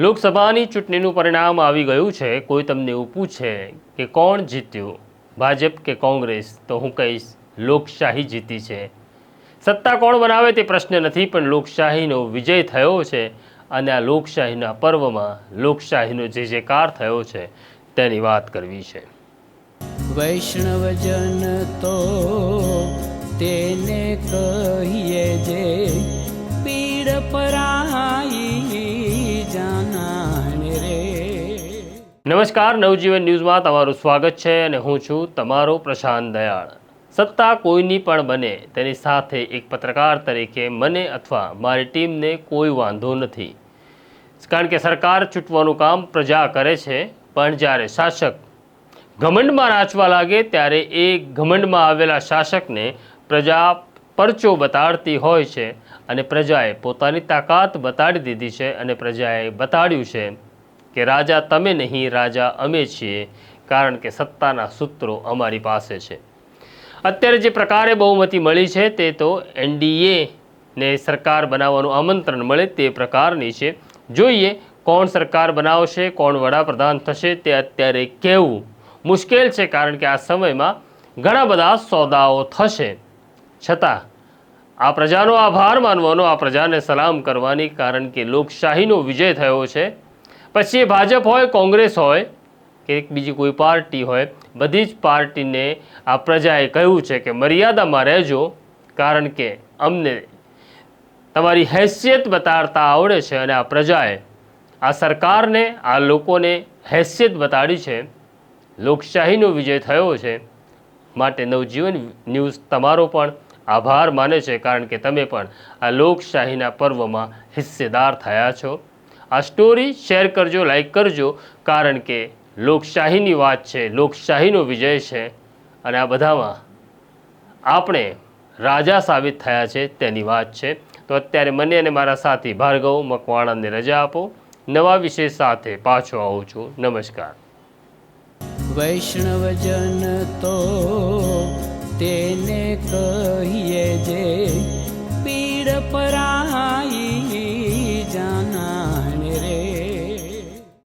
લોકસભાની ચૂંટણીનું પરિણામ આવી ગયું છે. કોઈ તમને એવું પૂછે કે કોણ જીત્યું? ભાજપ કે કોંગ્રેસ? તો હું કહીશ, લોકશાહી જીતી છે. સત્તા કોણ બનાવે તે પ્રશ્ન નથી, પણ લોકશાહીનો વિજય થયો છે અને આ લોકશાહીના પર્વમાં લોકશાહીનો જે જે કાર થયો છે તેની વાત કરવી છે. વૈષ્ણવજન તો તેને કહીએ જે પીડ પરાઈ નમસ્કાર, નવજીવન ન્યૂઝમાં તમારું સ્વાગત છે અને હું છું તમારો પ્રશાંત દયાળ. સત્તા કોઈની પણ બને તેની સાથે એક પત્રકાર તરીકે મને અથવા મારી ટીમને કોઈ વાંધો નથી. કારણ કે સરકાર ચૂંટવાનું કામ પ્રજા કરે છે, પણ જ્યારે શાસક ઘમંડમાં નાચવા લાગે ત્યારે એ ઘમંડમાં આવેલા શાસકને પ્રજા પરચો બતાડતી હોય છે અને પ્રજાએ પોતાની તાકાત બતાડી દીધી છે અને પ્રજાએ બતાડ્યું છે કે રાજા તમે નહીં, રાજા અમે છીએ, કારણ કે સત્તાના સૂત્રો અમારી પાસે છે. અત્યારે જે પ્રકારે બહુમતી મળી છે તે તો એનડીએ ને સરકાર બનાવવાનું આમંત્રણ મળે તે પ્રકારની છે. જોઈએ કોણ સરકાર બનાવશે, કોણ વડાપ્રધાન થશે તે અત્યારે કહેવું મુશ્કેલ છે, કારણ કે આ સમયમાં ઘણા બધા સોદાઓ થશે. છતાં આ પ્રજાનો આભાર માનવાનો, આ પ્રજાને સલામ કરવાની, કારણ કે લોકશાહીનો વિજય થયો છે. પછી ભાજપ હોય, કોંગ્રેસ હોય, કે બીજી કોઈ પાર્ટી હોય, બધી જ પાર્ટીને આ પ્રજાએ કહ્યું છે કે મર્યાદામાં રહેજો, કારણ કે અમને તમારી હેસિયત બતાડતા આવડે છે અને આ પ્રજાએ, આ સરકારને, આ લોકોને હેસિયત બતાડી છે. લોકશાહીનો વિજય થયો છે. માટે નવજીવન ન્યૂઝ તમારો પણ આભાર માને છે, કારણ કે તમે પણ આ લોકશાહીના પર્વમાં હિસ્સેદાર થયા છો. આ સ્ટોરી શેર કરજો લાઈક કરજો, કારણ કે લોકશાહીની વાત છે, લોકશાહીનો વિજય છે. અને આ બધામાં આપણે રાજા સાબિત થયા છે તેની વાત છે. તો અત્યારે મને અને મારા સાથી ભાર્ગવ મકવાણાને રજા આપો. નવા વિષય સાથે પાછો આવું છું. નમસ્કાર. વૈષ્ણવજન તો તેને કહીએ જે પીડ પરાઈ